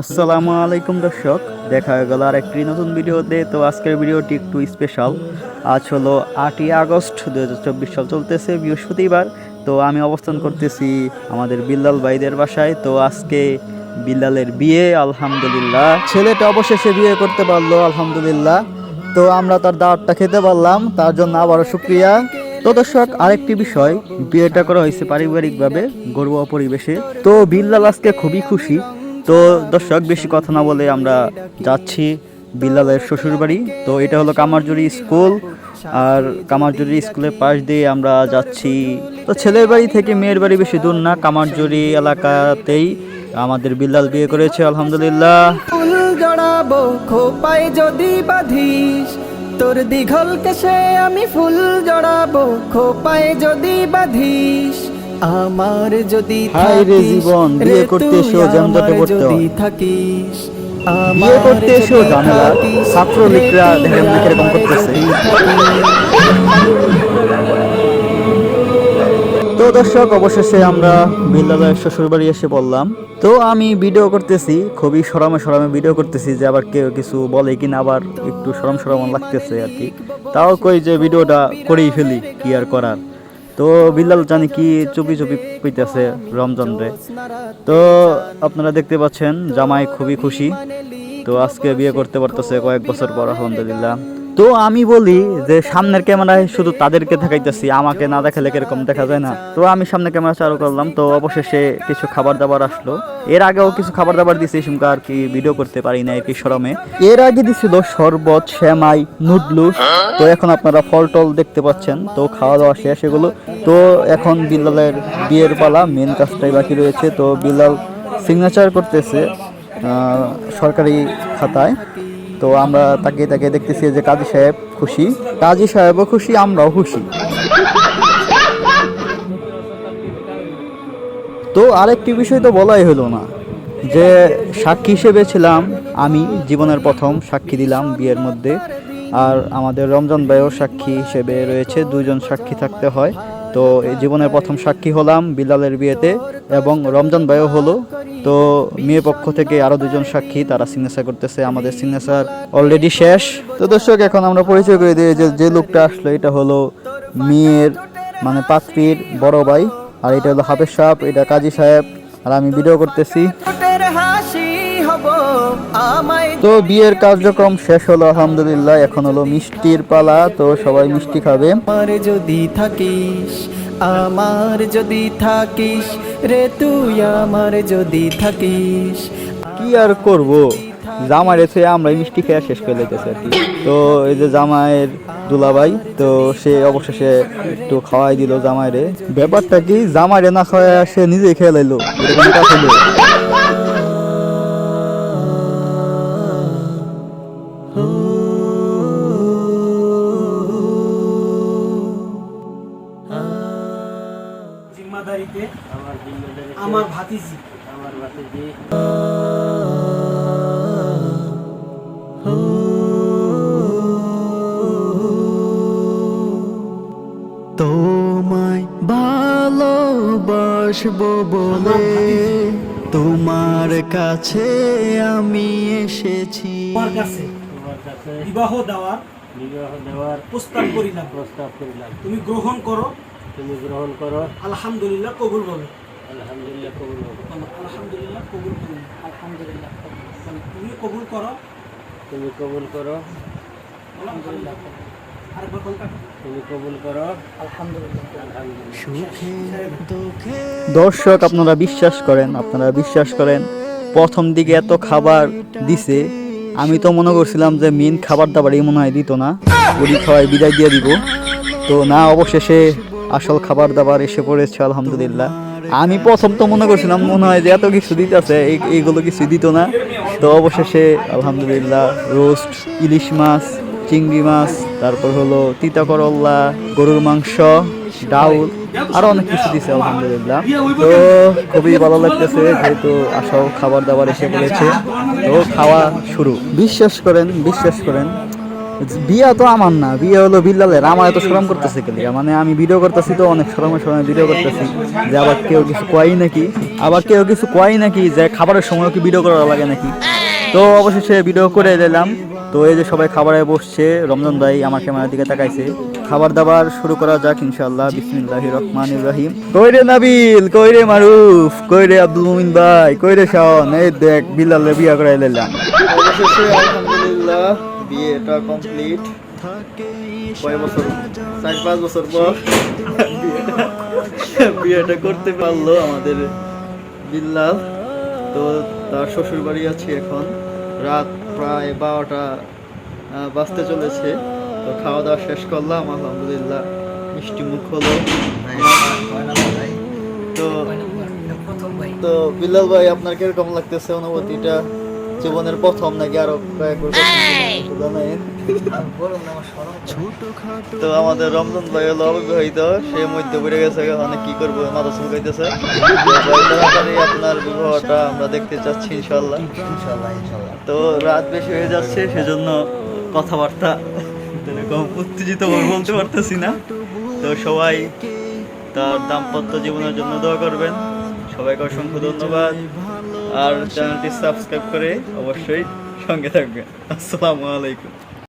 আসসালামু আলাইকুম দর্শক, দেখা গেল আর একটি নতুন ভিডিওতে। তো আজকের ভিডিওটি একটু স্পেশাল আজ হলো আটই আগস্ট দুই হাজার চব্বিশ সাল চলতেছে বৃহস্পতিবার। তো আমি অবস্থান করতেছি আমাদের বিল্লাল ভাইদের বাসায়। তো আজকে বিল্লালের বিয়ে, আলহামদুলিল্লাহ। ছেলেটা অবশেষে বিয়ে করতে পারল, আলহামদুলিল্লাহ। তো আমরা তার দাওয়াতটা খেতে পারলাম, তার জন্য আবারও শুক্রিয়া। তো দর্শক, আরেকটি বিষয়, বিয়েটা করা হয়েছে পারিবারিকভাবে, ঘরোয়া পরিবেশে। তো বিল্লাল আজকে খুবই খুশি। তো দর্শক, বেশি কথা না বলে আমরা যাচ্ছি বিল্লালের শ্বশুর বাড়ি তো এটা হলো কামারজুরি স্কুল, আর কামারজুরি স্কুলের পাশ দিয়ে আমরা যাচ্ছি। তো ছেলের বাড়ি থেকে মেয়ের বাড়ি বেশি দূর না কামারজুরি এলাকাতেই আমাদের বিল্লাল বিয়ে করেছে, আলহামদুলিল্লাহ। খোপায় যদি বাঁধিস, তোর দীঘল কেশে আমি ফুল জড়াবো, খোপায় যদি বাঁধিস। আমার যদি হায় রে জীবন, বিয়ে করতে এসেও ঝঞ্ঝাটে পড়তে যদি হয়। থাকিস বিয়ে করতে এসেও যদি ঝামেলা। থাকিস, ছাত্রলীগরা রে তুই দেখেন না কীরকম করতেছে। তো দর্শক অবশেষে আমরা বিল্লালের শ্বশুর বাড়ি এসে বললাম তো আমি ভিডিও করতেছি খুবই সরমে সরমে ভিডিও করতেছি যে আবার কেউ কিছু বলে কিনা আবার একটু সরম সরম লাগতেছে আর কি তাও কই যে ভিডিওটা করেই ফেলি কি আর করার তো বিল্লাল জানি কি চুপি চুপি পিতেছে রমজান রে তো আপনারা দেখতে পাচ্ছেন, জামাই খুবই খুশি। তো আজকে বিয়ে করতে পারতেছে কয়েক বছর পর, আলহামদুলিল্লাহ। তো আমি বলি যে সামনের ক্যামেরায় শুধু তাদেরকে দেখাইতেছি, আমাকে না দেখালে কীরকম দেখা যায় না। তো আমি সামনে ক্যামেরা চালু করলাম, তো অবশেষে কিছু খাবার দাবার আসলো। এর আগেও কিছু খাবার দাবার দিছি, সুমকা আর কি ভিডিও করতে পারি না কি সরমে এর আগে দিছিল শরবত শ্যামাই নুডলস। তো এখন আপনারা ফল টল দেখতে পাচ্ছেন, তো খাওয়া দাওয়া শেষ এগুলো। তো এখন বিল্লালের বিয়ের পালা মেন কাজটাই বাকি রয়েছে। তো বিল্লাল সিগনেচার করতেছে সরকারি খাতায়। তো আমরা তাকে তাকে দেখতেছি যে কাজী সাহেব খুশি। কাজী সাহেবও খুশি, আমরাও খুশি। তো আরেকটি বিষয় তো বলাই হলো না, যে সাক্ষী হিসেবে ছিলাম, আমি জীবনের প্রথম সাক্ষী দিলাম বিয়ের মধ্যে, আর আমাদের রমজান ভাইও সাক্ষী হিসেবে রয়েছে দুজন সাক্ষী থাকতে হয়। তো জীবনের প্রথম সাক্ষী হলাম বিলালের বিয়েতে, এবং রমজান ভাইও হলো তো মেয়ে পক্ষ থেকে আরও দুজন সাক্ষী তারা সিগনেচার করতেছে, আমাদের সিগনেচার অলরেডি শেষ। তো দর্শক, এখন আমরা পরিচয় করে দিই যে যে লোকটা আসলো, এটা হলো মেয়ের মানে পাত্রীর বড় ভাই, আর এটা হলো হাফেজ সাহেব, এটা কাজী সাহেব, আর আমি ভিডিও করতেছি। তো বিয়ের কার্যক্রম শেষ হলো, আলহামদুলিল্লাহ, এখন হলো মিষ্টির পালা, তো সবাই মিষ্টি খাবে। যদি থাকিস আমার যদি থাকিস রে তুই আমার যদি থাকিস। কি আর করব? জামাই রেছে আমরা মিষ্টি খেয়ে শেষ করে লেগেছে আর কি। তো এই যে জামাইয়ের দুলাভাই, তো সে অবশেষে একটু খাওয়াই দিল জামাইরে। ব্যাপারটা কি, জামাইরে না খাওয়ায় সে নিজেই খেয়ে লাইলো। কাজ জিম্মাদারিতে আমার ভাতিজি। আমার ভাতিজি। তোমায় ভালোবাসবো বলে তোমার কাছে আমি এসেছি। তোমার কাছে তোমার কাছে বিবাহ দেওয়ার বিবাহ দেওয়ার প্রস্তাব করিলাম। প্রস্তাব করিলাম। তুমি গ্রহণ করো। তুমি গ্রহণ করো। আলহামদুলিল্লাহ কবুল বলো আলহামদুলিল্লাহ কবুল হোক। আলহামদুলিল্লাহ কবুল আলহামদুলিল্লাহ তুমি কবুল করো? তুমি কবুল করো। আলহামদুলিল্লাহ বল দর্শক আপনারা বিশ্বাস করেন আপনারা বিশ্বাস করেন প্রথম দিকে এত খাবার দিছে। আমি তো মনে করছিলাম যে মেন খাবার দাবারই মনে হয় দিত না। ওরি খাওয়াই বিদায় দিয়ে দিব। তো না অবশেষে আসল খাবার দাবার এসে পড়েছে, আলহামদুলিল্লাহ। আমি প্রথম তো মনে করছিলাম, মনে হয় যে এত কিছু দিতেছে এইগুলো কিছু দিত না। তো অবশেষে, আলহামদুলিল্লাহ, রোস্ট, ইলিশ মাছ, চিংড়ি মাছ, তারপর হলো তিতা করল্লা গরুর মাংস ডাউল আরও অনেক কিছু দিছে, আলহামদুলিল্লাহ। তো খুবই ভালো লাগতেছে, যেহেতু আসল খাবার দাবার এসে পড়েছে। তো খাওয়া শুরু। বিশ্বাস করেন বিশ্বাস করেন বিয়া তো আমার না বিয়ে হলো বিল্লালের আমার এত শরম করতেছে কেলিয়া মানে আমি ভিডিও করতেছি তো অনেক শরমে শরমে ভিডিও করতেছি। যে আবার কেউ কিছু কয় নাকি আবার কেউ কিছু কয় নাকি যে খাবারের সময় কি ভিডিও করা লাগে নাকি? তো অবশেষে ভিডিও করে দিলাম। তো এই যে সবাই খাবারে বসছে রমজান ভাই আমার ক্যামেরার দিকে তাকাইছে। খাবার দাবার শুরু করা যাক ইনশাআল্লাহ বিসমিল্লাহ রহমান ইব্রাহিম কই রে নাবিল কই রে মারুফ কই রে আব্দুল মুমিন ভাই কই রে শাওন এই দেখ বিলালে বিয়া করে দিলাম। বিয়েটা কমপ্লিট কয় বছর? চার পাঁচ বছর পর। বিয়েটা- করতে পারল আমাদের বিল্লাল। তো তার শ্বশুর বাড়ি আছে এখন। রাত প্রায় বারোটা বাজতে চলেছে। তো খাওয়া দাওয়া শেষ করলাম আলহামদুলিল্লাহ। মিষ্টি মুখ হলো। তো তো বিল্লাল ভাই আপনার কীরকম লাগতেছে অনুভূতিটা? জীবনের প্রথম নাকি আরও কয়েক বছর তো আমাদের রমজান ভাই হলো অবিবাহিত সে মধ্যে পড়ে গেছে অনেক কি করব মাথা চুলকাইতেছে আপনার বিবাহটা আমরা দেখতে চাচ্ছি ইনশাল্লাহ তো রাত বেশি হয়ে যাচ্ছে সেজন্য কথাবার্তা এরকম উত্তেজিত বলতে পারতেছি না। তো সবাই তার দাম্পত্য জীবনের জন্য দোয়া করবেন। সবাইকে অসংখ্য ধন্যবাদ। আর চ্যানেলটি সাবস্ক্রাইব করে অবশ্যই সঙ্গে থাকবেন। আসসালামু আলাইকুম।